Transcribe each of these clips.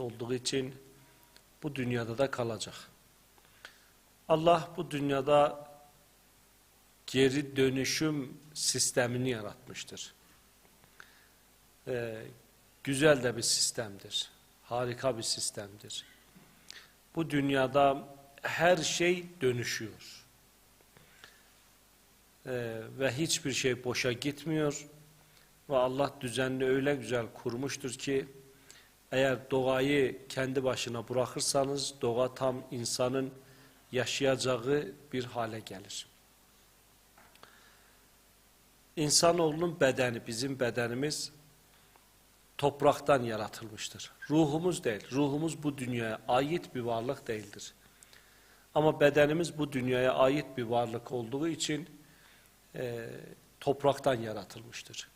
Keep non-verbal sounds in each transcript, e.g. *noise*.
olduğu için bu dünyada da kalacak. Allah bu dünyada geri dönüşüm sistemini yaratmıştır. Ee, güzel de bir sistemdir. Harika bir sistemdir. Bu dünyada her şey dönüşüyor. Ee, ve hiçbir şey boşa gitmiyor. Ve Allah düzenli öyle güzel kurmuştur ki eğer doğayı kendi başına bırakırsanız doğa tam insanın yaşayacağı bir hale gelir. İnsanoğlunun bedeni, bizim bedenimiz topraktan yaratılmıştır. Ruhumuz değil, ruhumuz bu dünyaya ait bir varlık değildir. Ama bedenimiz bu dünyaya ait bir varlık olduğu için e, topraktan yaratılmıştır.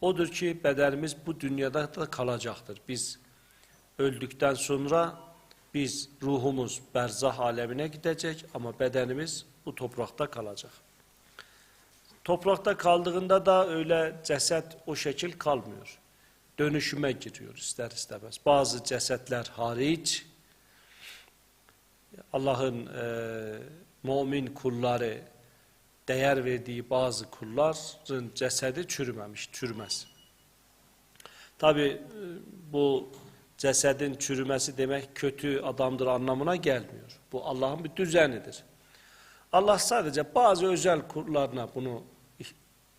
Odur ki bedenimiz bu dünyada da kalacaktır. Biz öldükten sonra biz ruhumuz berzah alemine gidecek ama bedenimiz bu toprakta kalacak. Toprakta kaldığında da öyle ceset o şekil kalmıyor. Dönüşüme giriyor ister istemez. Bazı cesetler hariç Allah'ın e, mümin kulları değer verdiği bazı kulların cesedi çürümemiş, çürümez. Tabi bu cesedin çürümesi demek kötü adamdır anlamına gelmiyor. Bu Allah'ın bir düzenidir. Allah sadece bazı özel kullarına bunu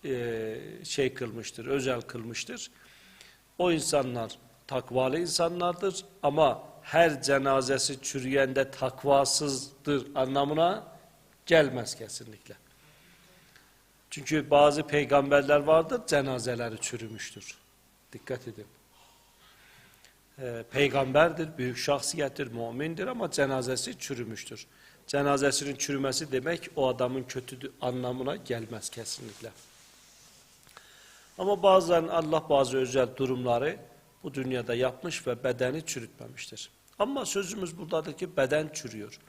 e, şey kılmıştır, özel kılmıştır. O insanlar takvalı insanlardır ama her cenazesi çürüyende takvasızdır anlamına gelmez kesinlikle. Çünkü bazı peygamberler vardır cenazeleri çürümüştür. Dikkat edin. Ee, peygamberdir, büyük şahsiyettir, mümindir ama cenazesi çürümüştür. Cenazesinin çürümesi demek o adamın kötü anlamına gelmez kesinlikle. Ama bazen Allah bazı özel durumları bu dünyada yapmış ve bedeni çürütmemiştir. Ama sözümüz buradadır ki beden çürüyor.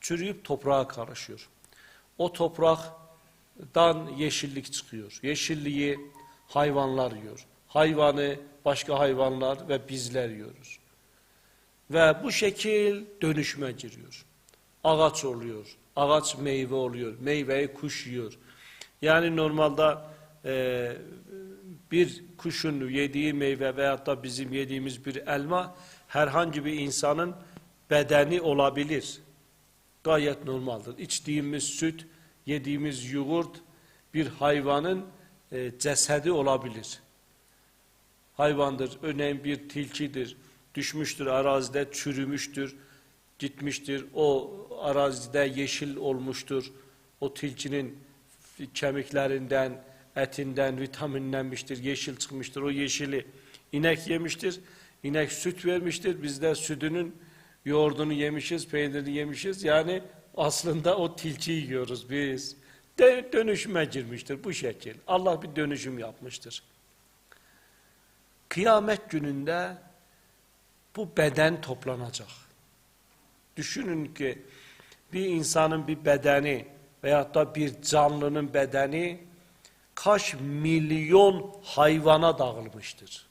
Çürüyüp toprağa karışıyor. O topraktan yeşillik çıkıyor. Yeşilliği hayvanlar yiyor. Hayvanı başka hayvanlar ve bizler yiyoruz. Ve bu şekil dönüşme giriyor. Ağaç oluyor. Ağaç meyve oluyor. Meyveyi kuş yiyor. Yani normalde e, bir kuşun yediği meyve veyahut da bizim yediğimiz bir elma herhangi bir insanın bedeni olabilir. Gayet normaldir. İçtiğimiz süt, yediğimiz yoğurt bir hayvanın e, cesedi olabilir. Hayvandır, örneğin bir tilkidir, düşmüştür arazide, çürümüştür, gitmiştir, o arazide yeşil olmuştur, o tilkinin kemiklerinden, etinden vitaminlenmiştir, yeşil çıkmıştır. O yeşili inek yemiştir. İnek süt vermiştir. Biz de sütünün yoğurdunu yemişiz, peynirini yemişiz. Yani aslında o tilkiyi yiyoruz biz. De, dönüşüme girmiştir bu şekil. Allah bir dönüşüm yapmıştır. Kıyamet gününde bu beden toplanacak. Düşünün ki bir insanın bir bedeni veyahut da bir canlının bedeni kaç milyon hayvana dağılmıştır.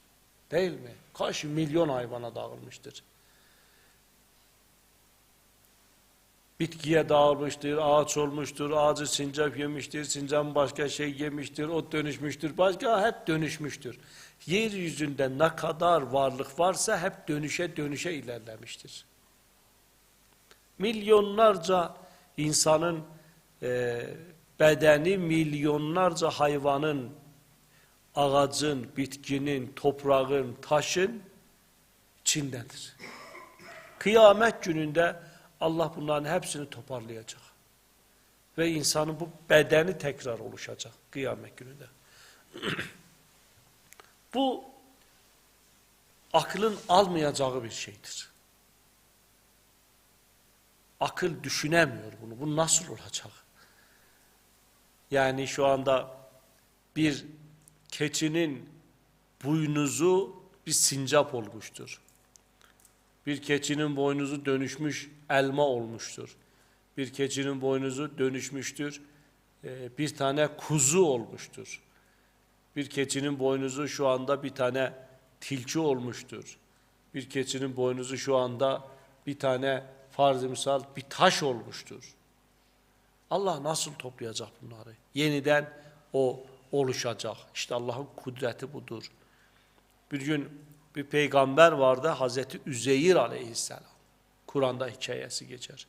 Değil mi? Kaç milyon hayvana dağılmıştır. Bitkiye dağılmıştır, ağaç olmuştur, ağacı sincap yemiştir, sincap başka şey yemiştir, o dönüşmüştür, başka hep dönüşmüştür. Yeryüzünde ne kadar varlık varsa hep dönüşe dönüşe ilerlemiştir. Milyonlarca insanın e, bedeni milyonlarca hayvanın, ağacın, bitkinin, toprağın, taşın içindedir. Kıyamet gününde Allah bunların hepsini toparlayacak. Ve insanın bu bedeni tekrar oluşacak kıyamet gününde. *clears throat* bu aklın almayacağı bir şeydir. Akıl düşünemiyor bunu. Bu nasıl olacak? Yani şu anda bir keçinin boynuzu bir sincap olmuştur. Bir keçinin boynuzu dönüşmüş elma olmuştur. Bir keçinin boynuzu dönüşmüştür. E, bir tane kuzu olmuştur. Bir keçinin boynuzu şu anda bir tane tilki olmuştur. Bir keçinin boynuzu şu anda bir tane farz misal bir taş olmuştur. Allah nasıl toplayacak bunları? Yeniden o oluşacak. İşte Allah'ın kudreti budur. Bir gün bir peygamber vardı Hazreti Üzeyir aleyhisselam. Kur'an'da hikayesi geçer.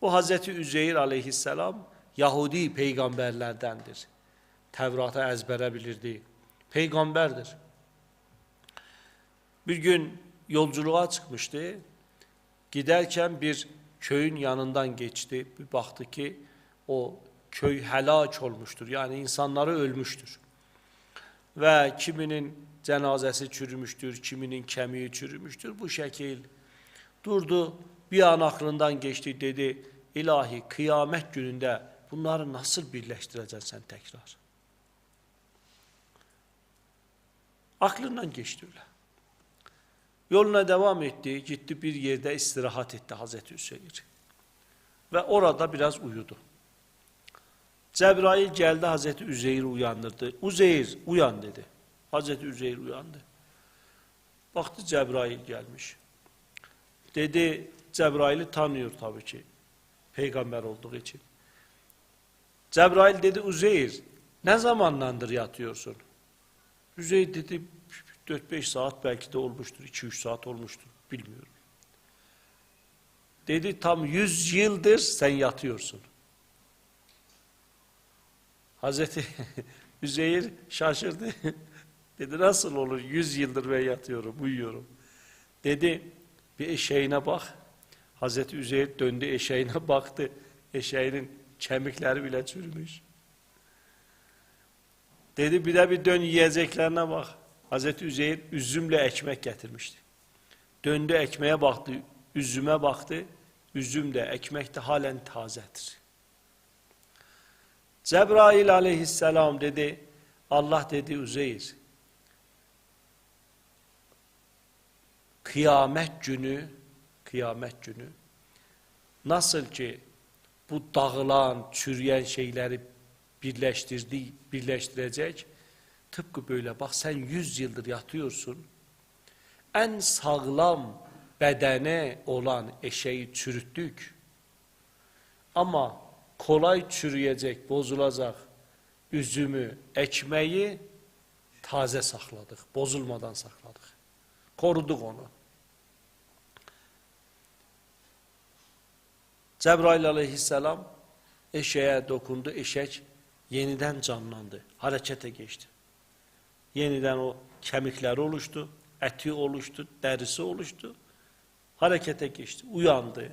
Bu Hazreti Üzeyir aleyhisselam Yahudi peygamberlerdendir. Tevrat'ı ezbere bilirdi. Peygamberdir. Bir gün yolculuğa çıkmıştı. Giderken bir köyün yanından geçti. Bir baktı ki o köy helak olmuştur. Yani insanları ölmüştür. Ve kiminin cenazesi çürümüştür, kiminin kemiği çürümüştür. Bu şekil durdu. Bir an aklından geçti dedi. İlahi kıyamet gününde bunları nasıl birleştireceksin sen tekrar? Aklından geçti öyle. Yoluna devam etti, gitti bir yerde istirahat etti Hazreti Hüseyin. Ve orada biraz uyudu. Cebrail geldi Hazreti Üzeyir'i uyandırdı. Uzeyir uyan dedi. Hazreti Üzeyir uyandı. Baktı Cebrail gelmiş. Dedi Cebrail'i tanıyor tabii ki. Peygamber olduğu için. Cebrail dedi Uzeyir ne zamandandır yatıyorsun? Üzeyir dedi 4-5 saat belki de olmuştur. 2-3 saat olmuştur. Bilmiyorum. Dedi tam 100 yıldır sen yatıyorsun. Hazreti *laughs* Üzeyir şaşırdı. Dedi nasıl olur 100 yıldır ben yatıyorum, uyuyorum. Dedi bir eşeğine bak. Hazreti Üzeyir döndü eşeğine *laughs* baktı. Eşeğinin kemikleri bile çürümüş. Dedi bir de bir dön yiyeceklerine bak. Hazreti Üzeyir üzümle ekmek getirmişti. Döndü ekmeğe baktı, üzüme baktı. Üzüm de ekmek de halen tazedir. Cebrail aleyhisselam dedi, Allah dedi Üzeyir, kıyamet günü, kıyamet günü, nasıl ki bu dağılan, çürüyen şeyleri birleştirdi, birleştirecek, tıpkı böyle bak sen yüz yıldır yatıyorsun, en sağlam bedene olan eşeği çürüttük, ama kolay çürüyecek, bozulacak üzümü, ekmeği taze sakladık. Bozulmadan sakladık. Koruduk onu. Cebrail aleyhisselam eşeğe dokundu. Eşek yeniden canlandı. Harekete geçti. Yeniden o kemikleri oluştu. Eti oluştu. Derisi oluştu. Harekete geçti. Uyandı.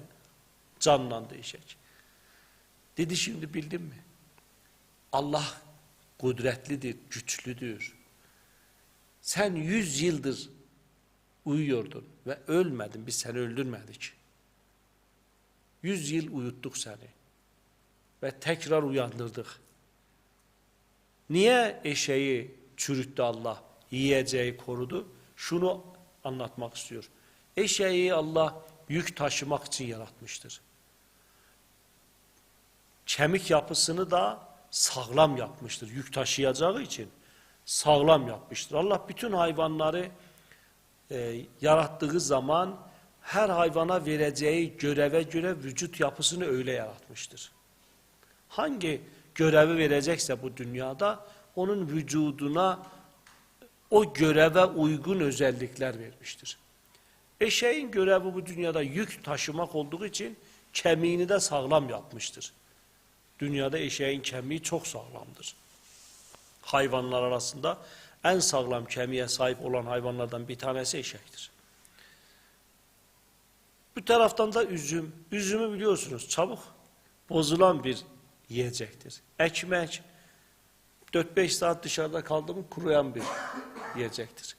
Canlandı eşek. Dedi şimdi bildin mi? Allah kudretlidir, güçlüdür. Sen yüz yıldır uyuyordun ve ölmedin, biz seni öldürmedik. Yüz yıl uyuttuk seni ve tekrar uyandırdık. Niye eşeği çürüttü Allah, yiyeceği korudu? Şunu anlatmak istiyor. Eşeği Allah yük taşımak için yaratmıştır kemik yapısını da sağlam yapmıştır. Yük taşıyacağı için sağlam yapmıştır. Allah bütün hayvanları e, yarattığı zaman her hayvana vereceği göreve göre vücut yapısını öyle yaratmıştır. Hangi görevi verecekse bu dünyada onun vücuduna o göreve uygun özellikler vermiştir. Eşeğin görevi bu dünyada yük taşımak olduğu için kemiğini de sağlam yapmıştır. Dünyada eşeğin kemiği çok sağlamdır. Hayvanlar arasında en sağlam kemiğe sahip olan hayvanlardan bir tanesi eşektir. Bu taraftan da üzüm. Üzümü biliyorsunuz çabuk bozulan bir yiyecektir. Ekmek 4-5 saat dışarıda kaldı mı kuruyan bir yiyecektir.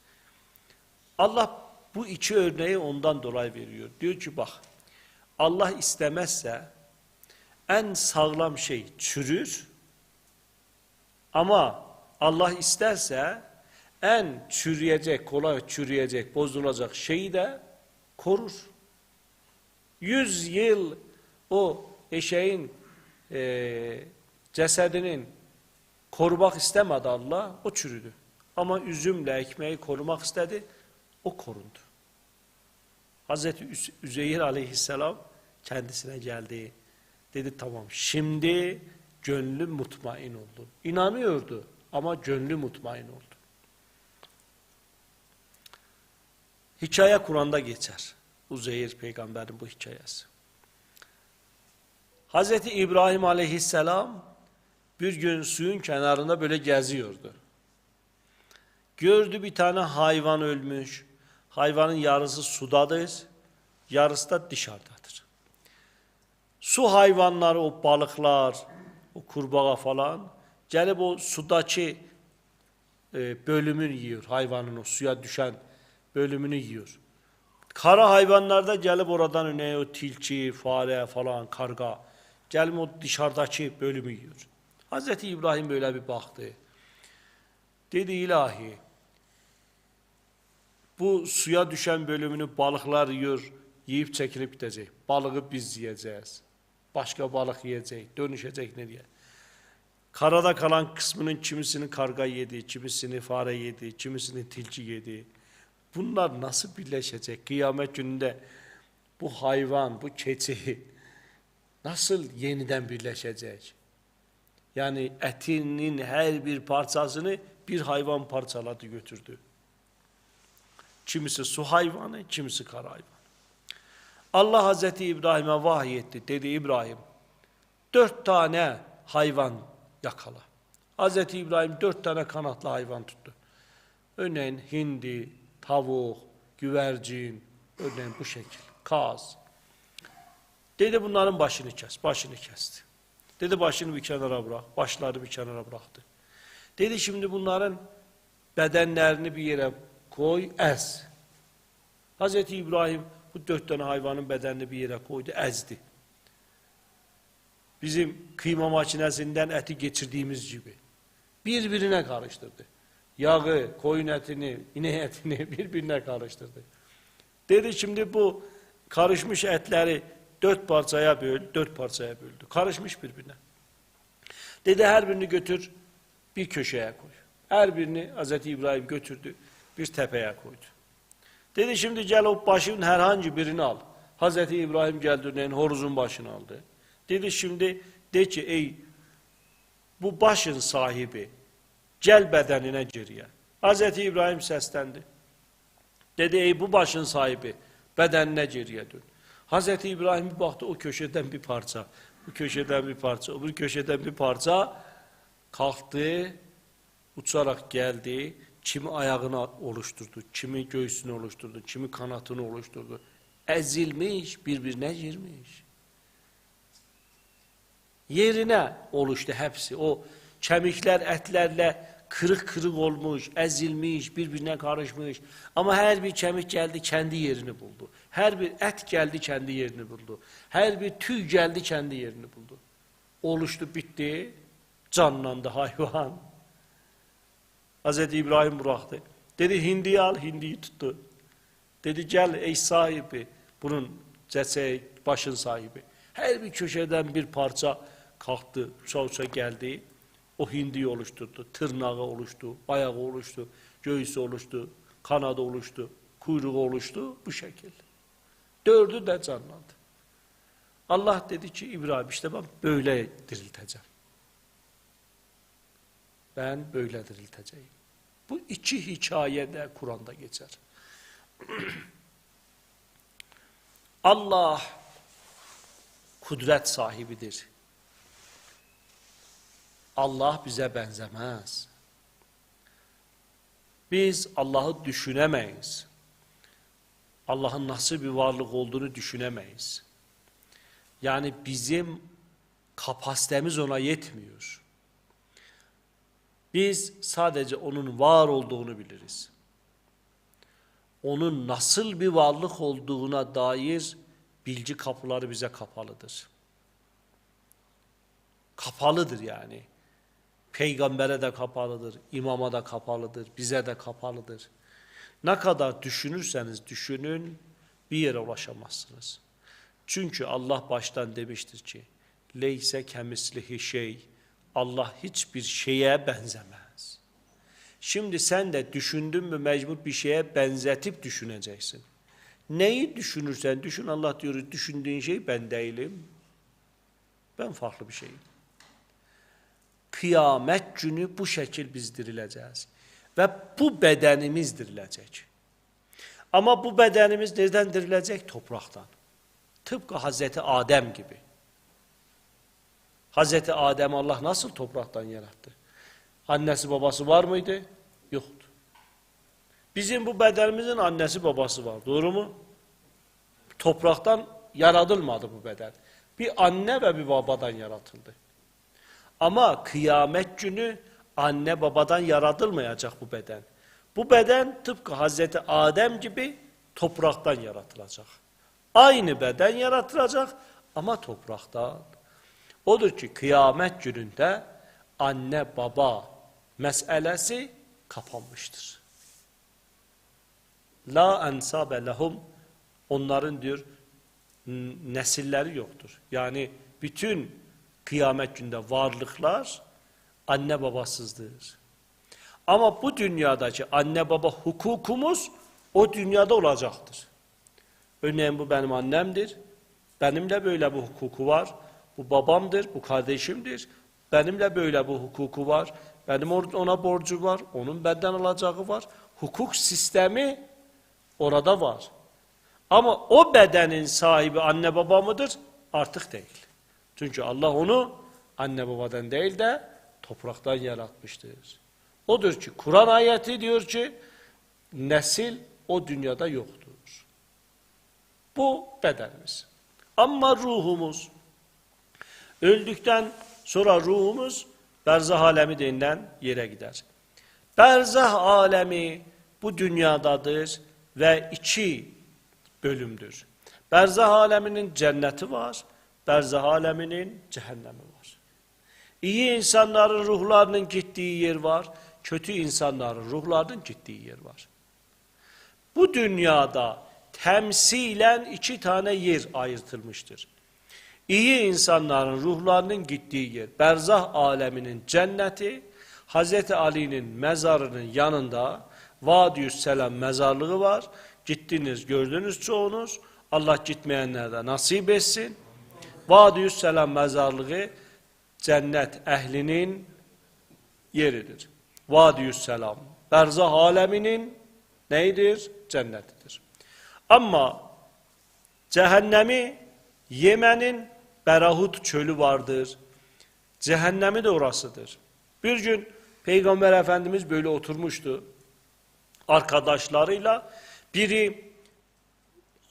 Allah bu iki örneği ondan dolayı veriyor. Diyor ki bak Allah istemezse en sağlam şey çürür ama Allah isterse en çürüyecek, kolay çürüyecek, bozulacak şeyi de korur. Yüz yıl o eşeğin e, cesedinin korumak istemedi Allah, o çürüdü. Ama üzümle ekmeği korumak istedi, o korundu. Hazreti Üzeyir aleyhisselam kendisine geldi. Dedi tamam şimdi gönlüm mutmain oldu. İnanıyordu ama gönlü mutmain oldu. Hikaye Kur'an'da geçer. Uzeyir peygamberin bu hikayesi. Hazreti İbrahim aleyhisselam bir gün suyun kenarında böyle geziyordu. Gördü bir tane hayvan ölmüş. Hayvanın yarısı sudadır, yarısı da dışarıdadır. Su hayvanları, o balıklar, o kurbağa falan gelip o sudaki e, bölümünü yiyor. Hayvanın o suya düşen bölümünü yiyor. Kara hayvanlar da gelip oradan öne o tilki, fare falan, karga gelip o dışarıdaki bölümü yiyor. Hazreti İbrahim böyle bir baktı. Dedi ilahi bu suya düşen bölümünü balıklar yiyor, yiyip çekilip gidecek. Balığı biz yiyeceğiz. Başka balık yiyecek, dönüşecek ne diye. Karada kalan kısmının kimisini karga yedi, kimisini fare yedi, kimisini tilki yedi. Bunlar nasıl birleşecek? Kıyamet gününde bu hayvan, bu keçi nasıl yeniden birleşecek? Yani etinin her bir parçasını bir hayvan parçaladı götürdü. Kimisi su hayvanı, kimisi kara hayvan. Allah Hazreti İbrahim'e vahyetti. Dedi İbrahim, dört tane hayvan yakala. Hazreti İbrahim dört tane kanatlı hayvan tuttu. Örneğin hindi, tavuk, güvercin, örneğin bu şekil, kaz. Dedi bunların başını kes, başını kesti. Dedi başını bir kenara bırak, başları bir kenara bıraktı. Dedi şimdi bunların bedenlerini bir yere koy, ez. Hazreti İbrahim bu dört tane hayvanın bedenini bir yere koydu, ezdi. Bizim kıyma makinesinden eti geçirdiğimiz gibi. Birbirine karıştırdı. Yağı, koyun etini, inek etini *laughs* birbirine karıştırdı. Dedi şimdi bu karışmış etleri dört parçaya böl, dört parçaya böldü. Karışmış birbirine. Dedi her birini götür bir köşeye koy. Her birini Hazreti İbrahim götürdü bir tepeye koydu. Dedi şimdi gel o başın herhangi birini al. Hazreti İbrahim geldi örneğin horuzun başını aldı. Dedi şimdi de ki ey bu başın sahibi gel bedenine geriye. Hazreti İbrahim seslendi. Dedi ey bu başın sahibi bedenine geriye dön. Hazreti İbrahim bir baktı o köşeden bir parça, bu köşeden bir parça, öbür köşeden bir parça kalktı, uçarak geldi, kimi ayağını oluşturdu, kimi göğsünü oluşturdu, kimi kanatını oluşturdu. Ezilmiş, birbirine girmiş. Yerine oluştu hepsi. O kemikler etlerle kırık kırık olmuş, ezilmiş, birbirine karışmış. Ama her bir kemik geldi kendi yerini buldu. Her bir et geldi kendi yerini buldu. Her bir tüy geldi kendi yerini buldu. Oluştu, bitti, canlandı hayvan. *laughs* Hazreti İbrahim bıraktı. Dedi hindiyi al, hindiyi tuttu. Dedi gel ey sahibi, bunun cesedi, başın sahibi. Her bir köşeden bir parça kalktı, uça uça geldi. O hindiyi oluşturdu. Tırnağı oluştu, ayağı oluştu, göğüsü oluştu, kanadı oluştu, kuyruğu oluştu bu şekil. Dördü de canlandı. Allah dedi ki İbrahim işte ben böyle dirilteceğim. Ben böyle dirilteceğim. Bu iki hikaye de Kur'an'da geçer. *clears throat* Allah kudret sahibidir. Allah bize benzemez. Biz Allah'ı düşünemeyiz. Allah'ın nasıl bir varlık olduğunu düşünemeyiz. Yani bizim kapasitemiz ona yetmiyor. Biz sadece onun var olduğunu biliriz. Onun nasıl bir varlık olduğuna dair bilgi kapıları bize kapalıdır. Kapalıdır yani. Peygambere de kapalıdır, imama da kapalıdır, bize de kapalıdır. Ne kadar düşünürseniz düşünün bir yere ulaşamazsınız. Çünkü Allah baştan demiştir ki leyse kemislihi şey Allah hiçbir şeye benzemez. Şimdi sen de düşündün mü mecbur bir şeye benzetip düşüneceksin. Neyi düşünürsen düşün Allah diyor düşündüğün şey ben değilim. Ben farklı bir şeyim. Kıyamet günü bu şekil biz dirileceğiz. Ve bu bedenimiz dirilecek. Ama bu bedenimiz nereden dirilecek? Topraktan. Tıpkı Hazreti Adem gibi. Hazreti Adem Allah nasıl topraktan yarattı? Annesi babası var mıydı? Yoktu. Bizim bu bedenimizin annesi babası var. Doğru mu? Topraktan yaratılmadı bu beden. Bir anne ve bir babadan yaratıldı. Ama kıyamet günü anne babadan yaratılmayacak bu beden. Bu beden tıpkı Hazreti Adem gibi topraktan yaratılacak. Aynı beden yaratılacak ama topraktan. Odur ki kıyamet gününde anne baba meselesi kapanmıştır. La ensabe lehum onların diyor nesilleri yoktur. Yani bütün kıyamet günde varlıklar anne babasızdır. Ama bu dünyadaki anne baba hukukumuz o dünyada olacaktır. Örneğin bu benim annemdir. Benimle böyle bu hukuku var. Bu babamdır, bu kardeşimdir. Benimle böyle bu hukuku var. Benim ona borcu var, onun benden alacağı var. Hukuk sistemi orada var. Ama o bedenin sahibi anne baba mıdır? Artık değil. Çünkü Allah onu anne babadan değil de topraktan yaratmıştır. Odur ki Kur'an ayeti diyor ki nesil o dünyada yoktur. Bu bedenimiz. Ama ruhumuz öldükten sonra ruhumuz berzah alemi denilen yere gider. Berzah alemi bu dünyadadır ve iki bölümdür. Berzah aleminin cenneti var, berzah aleminin cehennemi var. İyi insanların ruhlarının gittiği yer var, kötü insanların ruhlarının gittiği yer var. Bu dünyada temsilen iki tane yer ayırtılmıştır. İyi insanların ruhlarının gittiği yer, berzah aleminin cenneti, Hz. Ali'nin mezarının yanında Vadiyüs Selam mezarlığı var. Gittiniz, gördünüz çoğunuz. Allah gitmeyenlere de nasip etsin. Vadiyüs Selam mezarlığı cennet ehlinin yeridir. Vadiyüs Selam. Berzah aleminin neydir? Cennetidir. Ama cehennemi Yemen'in Berahut çölü vardır. Cehennemi de orasıdır. Bir gün Peygamber Efendimiz böyle oturmuştu. Arkadaşlarıyla biri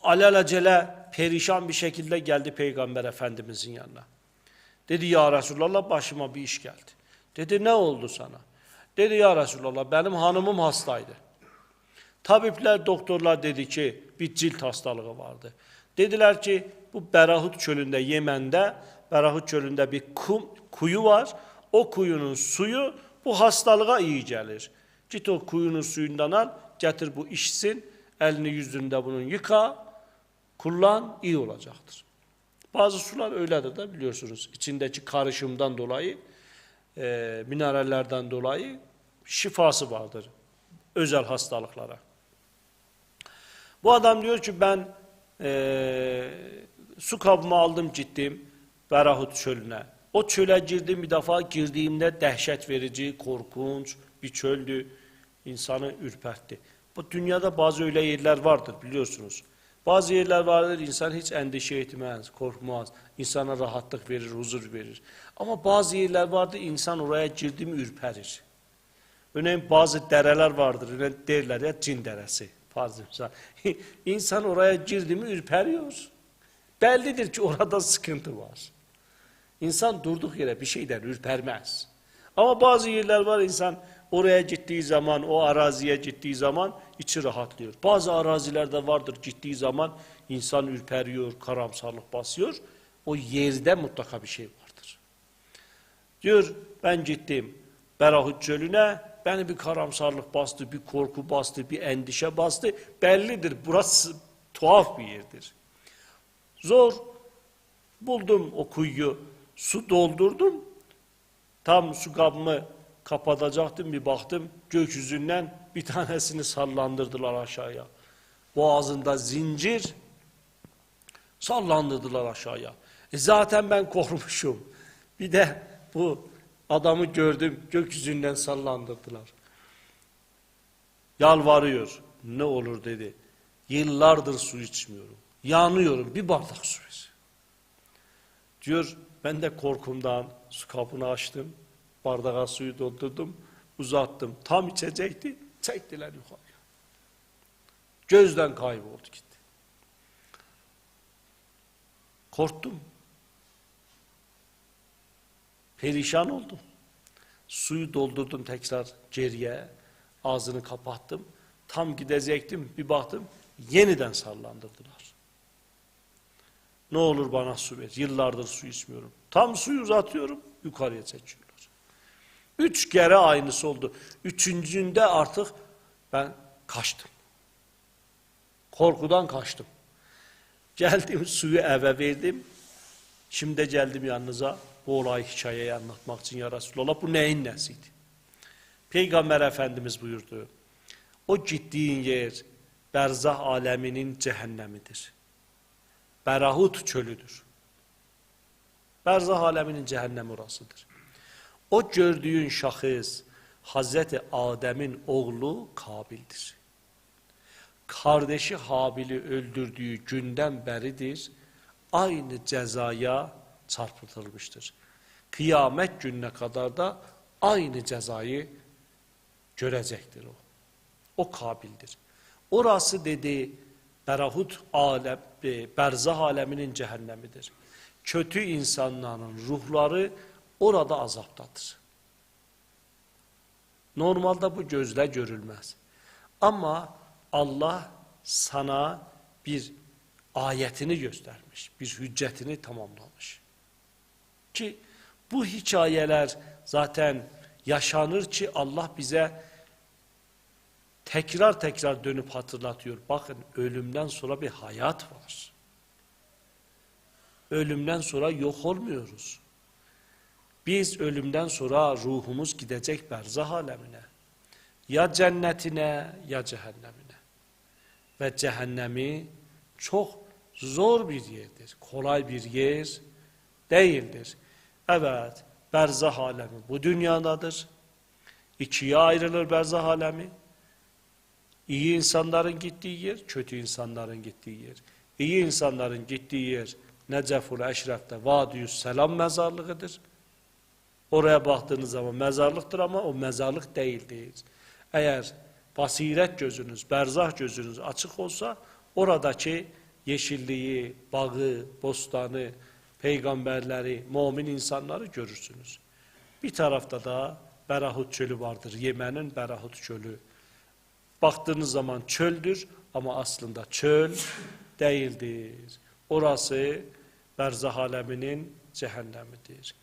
alelacele perişan bir şekilde geldi Peygamber Efendimizin yanına. Dedi ya Resulallah başıma bir iş geldi. Dedi ne oldu sana? Dedi ya Resulallah benim hanımım hastaydı. Tabipler, doktorlar dedi ki bir cilt hastalığı vardı. Dediler ki bu Berahut çölünde Yemen'de Berahut çölünde bir kum, kuyu var. O kuyunun suyu bu hastalığa iyi gelir. Git o kuyunun suyundan al, getir bu içsin, elini yüzünde bunun yıka, kullan, iyi olacaktır. Bazı sular öyledir de biliyorsunuz. İçindeki karışımdan dolayı, e, minerallerden dolayı şifası vardır özel hastalıklara. Bu adam diyor ki ben e, su kabımı aldım gittim Berahut çölüne. O çöle girdim bir defa girdiğimde dehşet verici, korkunç bir çöldü. İnsanı ürpertti. Bu dünyada bazı öyle yerler vardır biliyorsunuz. Bazı yerler vardır insan hiç endişe etmez, korkmaz. İnsana rahatlık verir, huzur verir. Ama bazı yerler vardır insan oraya girdi mi ürperir. Örneğin bazı dereler vardır. Örneğin derler ya cin deresi. Fazla *laughs* insan. oraya girdi mi ürperiyor. Bellidir ki orada sıkıntı var. İnsan durduk yere bir şeyden ürpermez. Ama bazı yerler var insan oraya gittiği zaman, o araziye gittiği zaman içi rahatlıyor. Bazı arazilerde vardır gittiği zaman insan ürperiyor, karamsarlık basıyor. O yerde mutlaka bir şey vardır. Diyor ben gittim Berahut Çölü'ne beni bir karamsarlık bastı, bir korku bastı, bir endişe bastı. Bellidir burası tuhaf bir yerdir. Zor buldum o kuyuyu, su doldurdum. Tam su kabımı kapatacaktım bir baktım gökyüzünden bir tanesini sallandırdılar aşağıya. boğazında zincir sallandırdılar aşağıya. E zaten ben korkmuşum. Bir de bu adamı gördüm gökyüzünden sallandırdılar. Yalvarıyor. Ne olur dedi. Yıllardır su içmiyorum. Yanıyorum. Bir bardak su ver. Diyor ben de korkumdan su kapını açtım. Bardağa suyu doldurdum. Uzattım. Tam içecekti. Çektiler yukarıya. Gözden kayboldu gitti. Korktum. Perişan oldum. Suyu doldurdum tekrar geriye. Ağzını kapattım. Tam gidecektim. Bir baktım. Yeniden sallandırdılar. Ne olur bana su ver. Yıllardır su içmiyorum. Tam suyu uzatıyorum. Yukarıya çekiyorlar. Üç kere aynısı oldu. Üçüncünde artık ben kaçtım. Korkudan kaçtım. Geldim suyu eve verdim. Şimdi geldim yanınıza bu olayı hikayeyi anlatmak için ya Resulallah. Bu neyin nesiydi? Peygamber Efendimiz buyurdu. O gittiğin yer berzah aleminin cehennemidir. Berahut çölüdür. Berzah aleminin cehennemi orasıdır. O gördüğün şahıs Hazreti Adem'in oğlu Kabil'dir. Kardeşi Habil'i öldürdüğü günden beridir aynı cezaya çarpıtılmıştır. Kıyamet gününe kadar da aynı cezayı görecektir o. O Kabil'dir. Orası dedi Berahut alem, e, berzah aleminin cehennemidir. Kötü insanların ruhları orada azaptadır. Normalde bu gözle görülmez. Ama Allah sana bir ayetini göstermiş, bir hüccetini tamamlamış. Ki bu hikayeler zaten yaşanır ki Allah bize tekrar tekrar dönüp hatırlatıyor. Bakın ölümden sonra bir hayat var. Ölümden sonra yok olmuyoruz. Biz ölümden sonra ruhumuz gidecek berzah alemine. Ya cennetine ya cehennemine. Ve cehennemi çok zor bir yerdir. Kolay bir yer değildir. Evet, berzah alemi bu dünyadadır. İkiye ayrılır berzah alemi. İyi insanların gittiği yer, kötü insanların gittiği yer. İyi insanların gittiği yer Neceful Eşref'te Vadiyüs Selam mezarlığıdır. Oraya baktığınız zaman mezarlıktır ama o mezarlık değildir. Eğer basiret gözünüz, berzah gözünüz açık olsa oradaki yeşilliği, bağı, bostanı, peygamberleri, mümin insanları görürsünüz. Bir tarafta da Berahut çölü vardır. Yemen'in Berahut çölü. Baktığınız zaman çöldür ama aslında çöl değildir. Orası berzah aleminin cehennemidir.